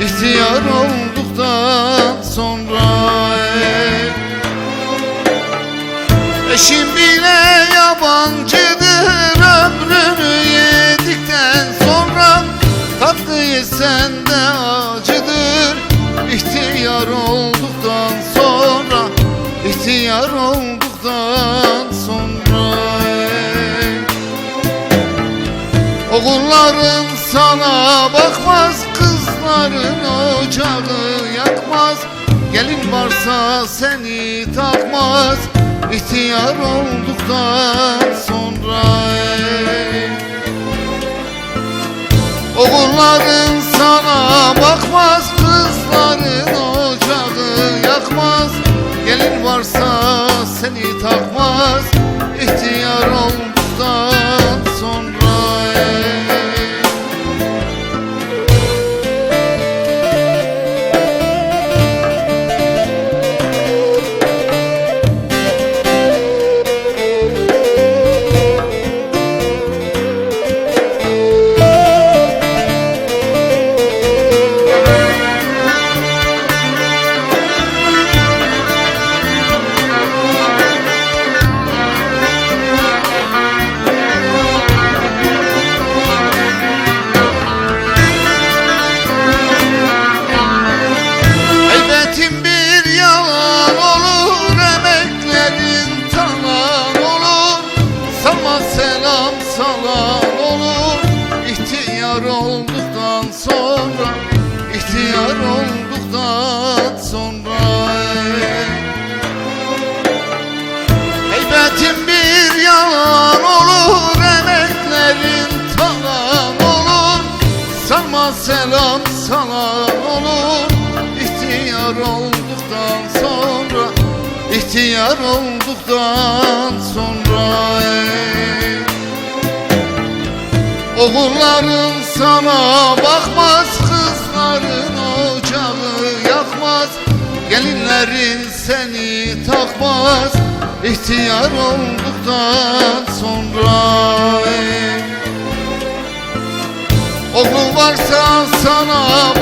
ihtiyar olduktan sonra. Eşim bile yabancıdır ömrünü yedikten sonra Tatlı yesen de acıdır İhtiyar olduktan sonra ihtiyar olduktan sonra ey. Oğulların sana bakmaz Kızların ocağı yakmaz. Gelin varsa seni takmaz. İhtiyar olduktan salam olur. İhtiyar olduktan sonra ihtiyar olduktan sonra. Ey. Elbetin bir yalan olur Emeklerin talan olur. Sana selam salam olur. İhtiyar olduktan sonra ihtiyar olduktan sonra Oğulların sana bakmaz Kızların ocağı yakmaz Gelinlerin seni takmaz İhtiyar olduktan sonra ey. Oğlun varsa sana